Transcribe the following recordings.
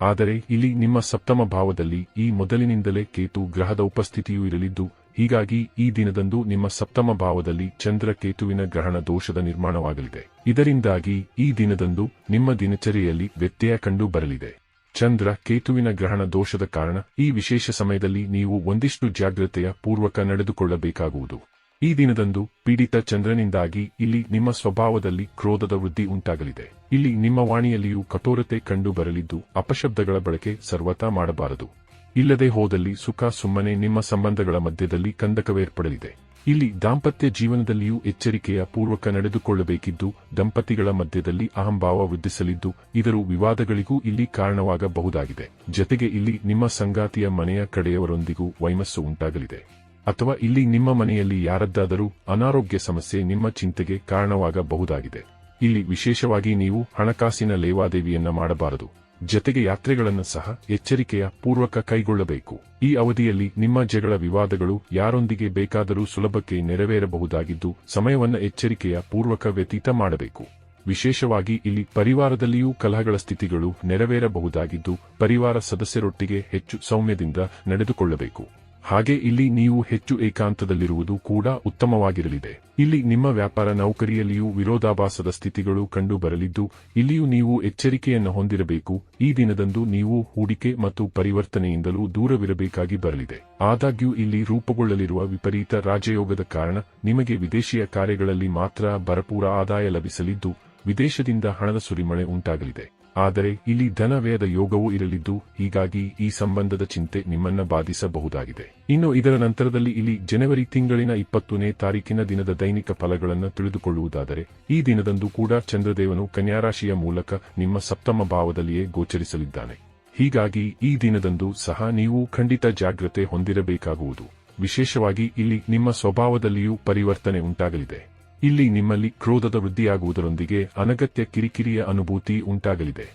ಆದರೆ ಇಲ್ಲಿ ನಿಮ್ಮ ಸಪ್ತಮ ಭಾವದಲ್ಲಿ ಈ ಮೊದಲಿನಿಂದಲೇ ಕೇತು ಗ್ರಹದ ಉಪಸ್ಥಿತಿಯೂ ಇರಲಿದ್ದು, ಹೀಗಾಗಿ ಈ ದಿನದಂದು ನಿಮ್ಮ ಸಪ್ತಮ ಭಾವದಲ್ಲಿ ಚಂದ್ರ ಕೇತುವಿನ ಗ್ರಹಣ ದೋಷದ ನಿರ್ಮಾಣವಾಗಲಿದೆ. ಇದರಿಂದಾಗಿ ಈ ದಿನದಂದು ನಿಮ್ಮ ದಿನಚರಿಯಲ್ಲಿ ವ್ಯತ್ಯಯ ಕಂಡು ಬರಲಿದೆ. ಚಂದ್ರ ಕೇತುವಿನ ಗ್ರಹಣ ದೋಷದ ಕಾರಣ ಈ ವಿಶೇಷ ಸಮಯದಲ್ಲಿ ನೀವು ಒಂದಿಷ್ಟು ಜಾಗ್ರತೆಯ ಪೂರ್ವಕ ನಡೆದುಕೊಳ್ಳಬೇಕಾಗುವುದು. ಈ ದಿನದಂದು ಪೀಡಿತ ಚಂದ್ರನಿಂದಾಗಿ ಇಲ್ಲಿ ನಿಮ್ಮ ಸ್ವಭಾವದಲ್ಲಿ ಕ್ರೋಧದ ವೃದ್ಧಿ ಉಂಟಾಗಲಿದೆ. ಇಲ್ಲಿ ನಿಮ್ಮ ವಾಣಿಯಲ್ಲಿಯೂ ಕಠೋರತೆ ಕಂಡು ಬರಲಿದ್ದು ಅಪಶಬ್ದಗಳ ಬಳಕೆ ಸರ್ವತಾ ಮಾಡಬಾರದು. ಇಲ್ಲದೆ ಹೋದಲ್ಲಿ ಸುಖ ಸುಮ್ಮನೆ ನಿಮ್ಮ ಸಂಬಂಧಗಳ ಮಧ್ಯದಲ್ಲಿ ಕಂದಕವೇರ್ಪಡಲಿದೆ. ಇಲ್ಲಿ ದಾಂಪತ್ಯ ಜೀವನದಲ್ಲಿಯೂ ಎಚ್ಚರಿಕೆಯ ಪೂರ್ವಕ ನಡೆದುಕೊಳ್ಳಬೇಕಿದ್ದು ದಂಪತಿಗಳ ಮಧ್ಯದಲ್ಲಿ ಅಹಂಭಾವ ವೃದ್ಧಿಸಲಿದ್ದು ಇದರ ವಿವಾದಗಳಿಗೂ ಇಲ್ಲಿ ಕಾರಣವಾಗಬಹುದಾಗಿದೆ. ಜತೆಗೆ ಇಲ್ಲಿ ನಿಮ್ಮ ಸಂಗಾತಿಯ ಮನೆಯ ಕಡೆಯವರೊಂದಿಗೂ ವೈಮಸ್ಸು ಉಂಟಾಗಲಿದೆ. ಅಥವಾ ಇಲ್ಲಿ ನಿಮ್ಮ ಮನೆಯಲ್ಲಿ ಯಾರದ್ದಾದರೂ ಅನಾರೋಗ್ಯ ಸಮಸ್ಯೆ ನಿಮ್ಮ ಚಿಂತೆಗೆ ಕಾರಣವಾಗಬಹುದಾಗಿದೆ. ಇಲ್ಲಿ ವಿಶೇಷವಾಗಿ ನೀವು ಹಣಕಾಸಿನ ಲೇವಾದೇವಿಯನ್ನ ಮಾಡಬಾರದು. ಜತೆಗೆ ಯಾತ್ರೆಗಳನ್ನು ಸಹ ಎಚ್ಚರಿಕೆಯ ಪೂರ್ವಕ ಕೈಗೊಳ್ಳಬೇಕು. ಈ ಅವಧಿಯಲ್ಲಿ ನಿಮ್ಮ ಜಗಳ ವಿವಾದಗಳು ಯಾರೊಂದಿಗೆ ಬೇಕಾದರೂ ಸುಲಭಕ್ಕೆ ನೆರವೇರಬಹುದಾಗಿದ್ದು ಸಮಯವನ್ನು ಎಚ್ಚರಿಕೆಯ ಪೂರ್ವಕ ವ್ಯತೀತ ಮಾಡಬೇಕು. ವಿಶೇಷವಾಗಿ ಇಲ್ಲಿ ಪರಿವಾರದಲ್ಲಿಯೂ ಕಲಹಗಳ ಸ್ಥಿತಿಗಳು ನೆರವೇರಬಹುದಾಗಿದ್ದು ಪರಿವಾರ ಸದಸ್ಯರೊಟ್ಟಿಗೆ ಹೆಚ್ಚು ಸೌಮ್ಯದಿಂದ ನಡೆದುಕೊಳ್ಳಬೇಕು. ಹಾಗೆ ಇಲ್ಲಿ ನೀವು ಹೆಚ್ಚು ಏಕಾಂತದಲ್ಲಿರುವುದು ಕೂಡ ಉತ್ತಮವಾಗಿರಲಿದೆ. ಇಲ್ಲಿ ನಿಮ್ಮ ವ್ಯಾಪಾರ ನೌಕರಿಯಲ್ಲಿಯೂ ವಿರೋಧಾಭಾಸದ ಸ್ಥಿತಿಗಳು ಕಂಡು ಬರಲಿದ್ದು ಇಲ್ಲಿಯೂ ನೀವು ಎಚ್ಚರಿಕೆಯನ್ನು ಹೊಂದಿರಬೇಕು. ಈ ದಿನದಂದು ನೀವು ಹೂಡಿಕೆ ಮತ್ತು ಪರಿವರ್ತನೆಯಿಂದಲೂ ದೂರವಿರಬೇಕಾಗಿ ಬರಲಿದೆ. ಆದಾಗ್ಯೂ ಇಲ್ಲಿ ರೂಪುಗೊಳ್ಳಲಿರುವ ವಿಪರೀತ ರಾಜಯೋಗದ ಕಾರಣ ನಿಮಗೆ ವಿದೇಶಿಯ ಕಾರ್ಯಗಳಲ್ಲಿ ಮಾತ್ರ ಭರಪೂರ ಆದಾಯ ಲಭಿಸಲಿದ್ದು, ವಿದೇಶದಿಂದ ಹಣದ ಸುರಿಮಳೆ ಉಂಟಾಗಲಿದೆ. ಆದರೆ ಇಲ್ಲಿ ಧನವ್ಯಯದ ಯೋಗವೂ ಇರಲಿದ್ದು, ಹೀಗಾಗಿ ಈ ಸಂಬಂಧದ ಚಿಂತೆ ನಿಮ್ಮನ್ನ ಬಾಧಿಸಬಹುದಾಗಿದೆ. ಇನ್ನು ಇದರ ನಂತರದಲ್ಲಿ ಇಲ್ಲಿ ಜನವರಿ ತಿಂಗಳಿನ ಇಪ್ಪತ್ತನೇ ತಾರೀಕಿನ ದಿನದ ದೈನಿಕ ಫಲಗಳನ್ನು ತಿಳಿದುಕೊಳ್ಳುವುದಾದರೆ, ಈ ದಿನದಂದು ಕೂಡ ಚಂದ್ರದೇವನು ಕನ್ಯಾರಾಶಿಯ ಮೂಲಕ ನಿಮ್ಮ ಸಪ್ತಮ ಭಾವದಲ್ಲಿಯೇ ಗೋಚರಿಸಲಿದ್ದಾನೆ. ಹೀಗಾಗಿ ಈ ದಿನದಂದು ಸಹ ನೀವು ಖಂಡಿತ ಜಾಗ್ರತೆ ಹೊಂದಿರಬೇಕಾಗುವುದು. ವಿಶೇಷವಾಗಿ ಇಲ್ಲಿ ನಿಮ್ಮ ಸ್ವಭಾವದಲ್ಲಿಯೂ ಪರಿವರ್ತನೆ ಉಂಟಾಗಲಿದೆ. ಇಲ್ಲಿ ನಿಮ್ಮಲ್ಲಿ ಕ್ರೋಧದ ವೃದ್ಧಿಯಾಗುವುದರೊಂದಿಗೆ ಅನಗತ್ಯ ಕಿರಿಕಿರಿಯ ಅನುಭೂತಿ ಉಂಟಾಗಲಿದೆ.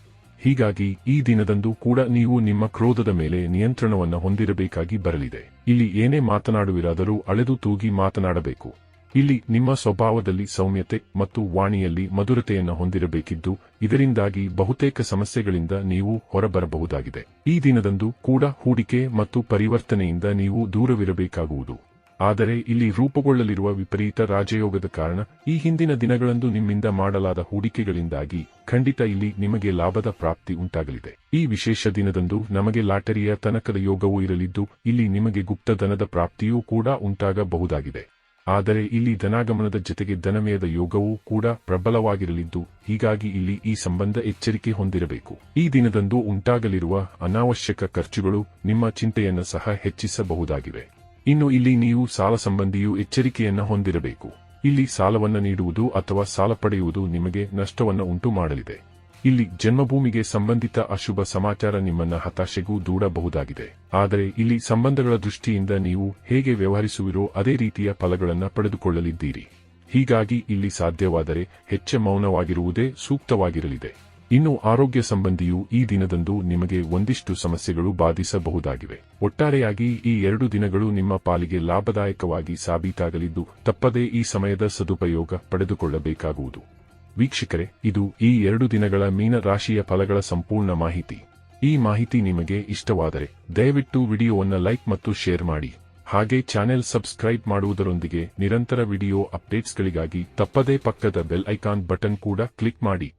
ಹೀಗಾಗಿ ಈ ದಿನದಂದು ಕೂಡ ನೀವು ನಿಮ್ಮ ಕ್ರೋಧದ ಮೇಲೆ ನಿಯಂತ್ರಣವನ್ನು ಹೊಂದಿರಬೇಕಾಗಿ ಬರಲಿದೆ. ಇಲ್ಲಿ ಏನೇ ಮಾತನಾಡುವಿರಾದರೂ ಅಳೆದು ತೂಗಿ ಮಾತನಾಡಬೇಕು. ಇಲ್ಲಿ ನಿಮ್ಮ ಸ್ವಭಾವದಲ್ಲಿ ಸೌಮ್ಯತೆ ಮತ್ತು ವಾಣಿಯಲ್ಲಿ ಮಧುರತೆಯನ್ನು ಹೊಂದಿರಬೇಕಿದ್ದು, ಇದರಿಂದಾಗಿ ಬಹುತೇಕ ಸಮಸ್ಯೆಗಳಿಂದ ನೀವು ಹೊರಬರಬಹುದಾಗಿದೆ. ಈ ದಿನದಂದು ಕೂಡ ಹೂಡಿಕೆ ಮತ್ತು ಪರಿವರ್ತನೆಯಿಂದ ನೀವು ದೂರವಿರಬೇಕಾಗುವುದು. ಆದರೆ ಇಲ್ಲಿ ರೂಪುಗೊಳ್ಳಲಿರುವ ವಿಪರೀತ ರಾಜಯೋಗದ ಕಾರಣ ಈ ಹಿಂದಿನ ದಿನಗಳಂದು ನಿಮ್ಮಿಂದ ಮಾಡಲಾದ ಹೂಡಿಕೆಗಳಿಂದಾಗಿ ಖಂಡಿತ ಇಲ್ಲಿ ನಿಮಗೆ ಲಾಭದ ಪ್ರಾಪ್ತಿ ಉಂಟಾಗಲಿದೆ. ಈ ವಿಶೇಷ ದಿನದಂದು ನಮಗೆ ಲಾಟರಿಯ ತನಕದ ಯೋಗವೂ ಇರಲಿದ್ದು, ಇಲ್ಲಿ ನಿಮಗೆ ಗುಪ್ತಧನದ ಪ್ರಾಪ್ತಿಯೂ ಕೂಡ ಉಂಟಾಗಬಹುದಾಗಿದೆ. ಆದರೆ ಇಲ್ಲಿ ಧನಾಗಮನದ ಜೊತೆಗೆ ಧನಮಯದ ಯೋಗವೂ ಕೂಡ ಪ್ರಬಲವಾಗಿರಲಿದ್ದು, ಹೀಗಾಗಿ ಇಲ್ಲಿ ಈ ಸಂಬಂಧ ಎಚ್ಚರಿಕೆ ಹೊಂದಿರಬೇಕು. ಈ ದಿನದಂದು ಉಂಟಾಗಲಿರುವ ಅನಾವಶ್ಯಕ ಖರ್ಚುಗಳು ನಿಮ್ಮ ಚಿಂತೆಯನ್ನು ಸಹ ಹೆಚ್ಚಿಸಬಹುದಾಗಿವೆ. ಇನ್ನು ಇಲ್ಲಿ ನೀವು ಸಾಲ ಸಂಬಂಧಿಯೂ ಎಚ್ಚರಿಕೆಯನ್ನು ಹೊಂದಿರಬೇಕು. ಇಲ್ಲಿ ಸಾಲವನ್ನು ನೀಡುವುದು ಅಥವಾ ಸಾಲ ಪಡೆಯುವುದು ನಿಮಗೆ ನಷ್ಟವನ್ನು ಉಂಟು ಮಾಡಲಿದೆ ಇಲ್ಲಿ ಜನ್ಮಭೂಮಿಗೆ ಸಂಬಂಧಿತ ಅಶುಭ ಸಮಾಚಾರ ನಿಮ್ಮನ್ನ ಹತಾಶೆಗೂ ದೂಡಬಹುದಾಗಿದೆ. ಆದರೆ ಇಲ್ಲಿ ಸಂಬಂಧಗಳ ದೃಷ್ಟಿಯಿಂದ ನೀವು ಹೇಗೆ ವ್ಯವಹರಿಸುವಿರೋ ಅದೇ ರೀತಿಯ ಫಲಗಳನ್ನು ಪಡೆದುಕೊಳ್ಳಲಿದ್ದೀರಿ. ಹೀಗಾಗಿ ಇಲ್ಲಿ ಸಾಧ್ಯವಾದರೆ ಹೆಚ್ಚು ಮೌನವಾಗಿರುವುದೇ ಸೂಕ್ತವಾಗಿರಲಿದೆ. ಇನ್ನು ಆರೋಗ್ಯ ಸಂಬಂಧಿಯೂ ಈ ದಿನದಂದು ನಿಮಗೆ ಒಂದಿಷ್ಟು ಸಮಸ್ಯೆಗಳು ಬಾಧಿಸಬಹುದಾಗಿವೆ. ಒಟ್ಟಾರೆಯಾಗಿ ಈ ಎರಡು ದಿನಗಳು ನಿಮ್ಮ ಪಾಲಿಗೆ ಲಾಭದಾಯಕವಾಗಿ ಸಾಬೀತಾಗಲಿದ್ದು, ತಪ್ಪದೇ ಈ ಸಮಯದ ಸದುಪಯೋಗ ಪಡೆದುಕೊಳ್ಳಬೇಕಾಗುವುದು. ವೀಕ್ಷಕರೇ, ಇದು ಈ ಎರಡು ದಿನಗಳ ಮೀನ ರಾಶಿಯ ಫಲಗಳ ಸಂಪೂರ್ಣ ಮಾಹಿತಿ. ಈ ಮಾಹಿತಿ ನಿಮಗೆ ಇಷ್ಟವಾದರೆ, ದಯವಿಟ್ಟು ವಿಡಿಯೋವನ್ನು ಲೈಕ್ ಮತ್ತು ಶೇರ್ ಮಾಡಿ. ಹಾಗೆ ಚಾನೆಲ್ ಸಬ್ಸ್ಕ್ರೈಬ್ ಮಾಡುವುದರೊಂದಿಗೆ ನಿರಂತರ ವಿಡಿಯೋ ಅಪ್ಡೇಟ್ಸ್ಗಳಿಗಾಗಿ ತಪ್ಪದೇ ಪಕ್ಕದ ಬೆಲ್ ಐಕಾನ್ ಬಟನ್ ಕೂಡ ಕ್ಲಿಕ್ ಮಾಡಿ.